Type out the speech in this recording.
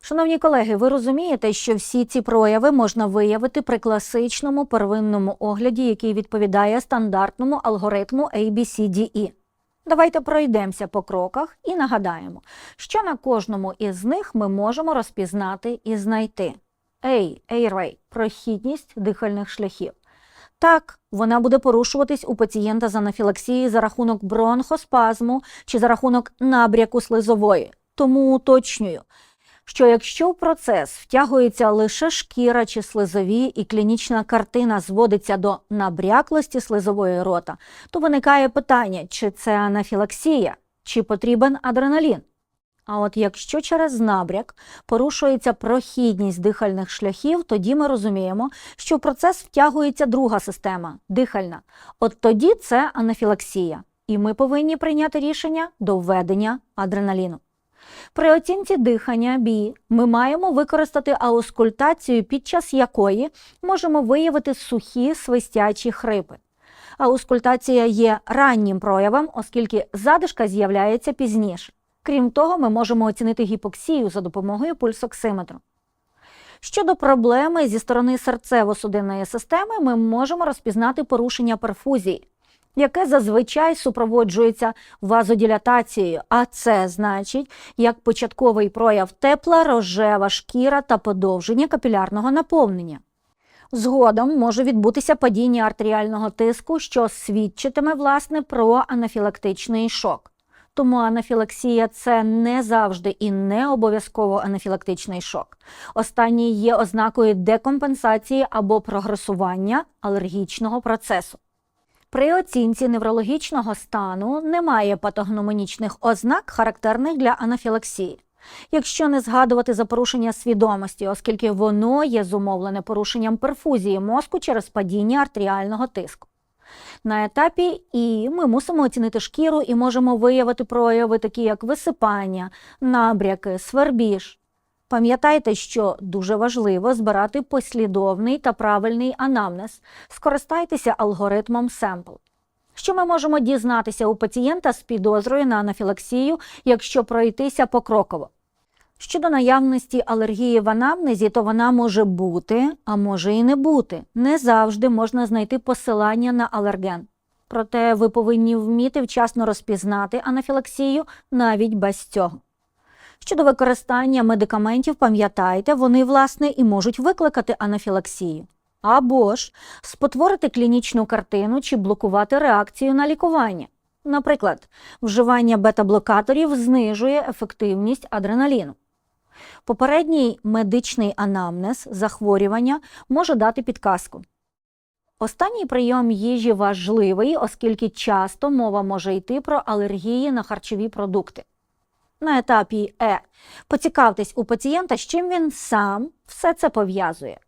Шановні колеги, ви розумієте, що всі ці прояви можна виявити при класичному первинному огляді, який відповідає стандартному алгоритму ABCDE. Давайте пройдемося по кроках і нагадаємо, що на кожному із них ми можемо розпізнати і знайти. A. Airway – прохідність дихальних шляхів. Так, вона буде порушуватись у пацієнта з анафілаксією за рахунок бронхоспазму чи за рахунок набряку слизової. Тому уточнюю, що якщо в процес втягується лише шкіра чи слизові, і клінічна картина зводиться до набряклості слизової рота, то виникає питання, чи це анафілаксія, чи потрібен адреналін. А от якщо через набряк порушується прохідність дихальних шляхів, тоді ми розуміємо, що в процес втягується друга система дихальна. От тоді це анафілаксія, і ми повинні прийняти рішення до введення адреналіну. При оцінці дихання БІ ми маємо використати аускультацію, під час якої можемо виявити сухі свистячі хрипи. Аускультація є раннім проявом, оскільки задишка з'являється пізніше. Крім того, ми можемо оцінити гіпоксію за допомогою пульсоксиметру. Щодо проблеми зі сторони серцево-судинної системи, ми можемо розпізнати порушення перфузії, яке зазвичай супроводжується вазодилатацією, а це значить як початковий прояв тепла, рожева шкіра та подовження капілярного наповнення. Згодом може відбутися падіння артеріального тиску, що свідчитиме власне про анафілактичний шок. Тому анафілаксія це не завжди і не обов'язково анафілактичний шок. Останній є ознакою декомпенсації або прогресування алергічного процесу. При оцінці неврологічного стану немає патогномонічних ознак, характерних для анафілаксії. Якщо не згадувати за порушення свідомості, оскільки воно є зумовлене порушенням перфузії мозку через падіння артеріального тиску. На етапі І ми мусимо оцінити шкіру і можемо виявити прояви, такі як висипання, набряки, свербіж. Пам'ятайте, що дуже важливо збирати послідовний та правильний анамнез. Скористайтеся алгоритмом семпл. Що ми можемо дізнатися у пацієнта з підозрою на анафілаксію, якщо пройтися покроково? Щодо наявності алергії в анамнезі, то вона може бути, а може і не бути. Не завжди можна знайти посилання на алерген. Проте ви повинні вміти вчасно розпізнати анафілаксію навіть без цього. Щодо використання медикаментів, пам'ятайте, вони, власне, і можуть викликати анафілаксію. Або ж спотворити клінічну картину чи блокувати реакцію на лікування. Наприклад, вживання бета-блокаторів знижує ефективність адреналіну. Попередній медичний анамнез захворювання може дати підказку. Останній прийом їжі важливий, оскільки часто мова може йти про алергії на харчові продукти. На етапі Е поцікавтесь у пацієнта, з чим він сам все це пов'язує.